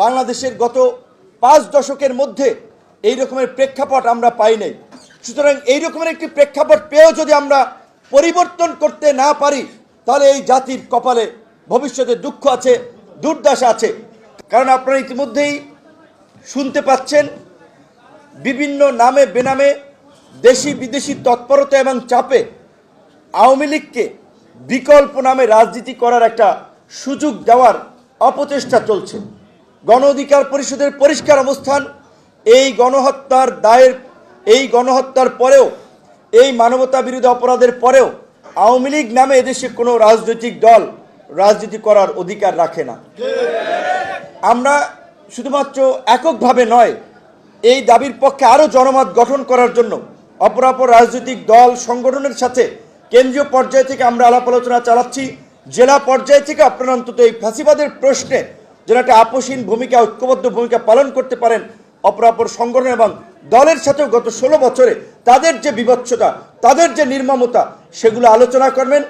বাংলাদেশের গত পাঁচ দশকের মধ্যে এই রকমের প্রেক্ষাপট আমরা পাই নাই। সুতরাং এই রকমের একটি প্রেক্ষাপট পেয়েও যদি আমরা পরিবর্তন করতে না পারি, তাহলে এই জাতির কপালে ভবিষ্যতে দুঃখ আছে, দুর্দশা আছে। কারণ আপনারা ইতিমধ্যেই শুনতে পাচ্ছেন, বিভিন্ন নামে বেনামে দেশি বিদেশি তৎপরতা এবং চাপে আওয়ামী লীগকে বিকল্প নামে রাজনীতি করার একটা সুযোগ দেওয়ার অপচেষ্টা চলছে। গণ অধিকার পরিষদের পরিষ্কার অবস্থান, এই গণহত্যার দায়ের, এই গণহত্যার পরেও, এই মানবতা বিরোধী অপরাধের পরেও আওয়ামী লীগ নামে এদেশে কোনো রাজনৈতিক দল রাজনীতি করার অধিকার রাখে না। আমরা শুধুমাত্র এককভাবে নয়, এই দাবির পক্ষে আরও জনমত গঠন করার জন্য অপরাপর রাজনৈতিক দল সংগঠনের সাথে কেন্দ্রীয় পর্যায় থেকে আমরা আলাপ আলোচনা চালাচ্ছি। জেলা পর্যায় থেকে আপনারা অন্তত এই ফাঁসিবাদের প্রশ্নে যেন একটা আপোষহীন ভূমিকা, ঐক্যবদ্ধ ভূমিকা পালন করতে পারেন অপরাপর সংগঠন এবং দলের সাথেও গত ষোলো বছরে তাদের যে বিভৎসতা তাদের যে নির্মমতা, সেগুলো আলোচনা করবেন।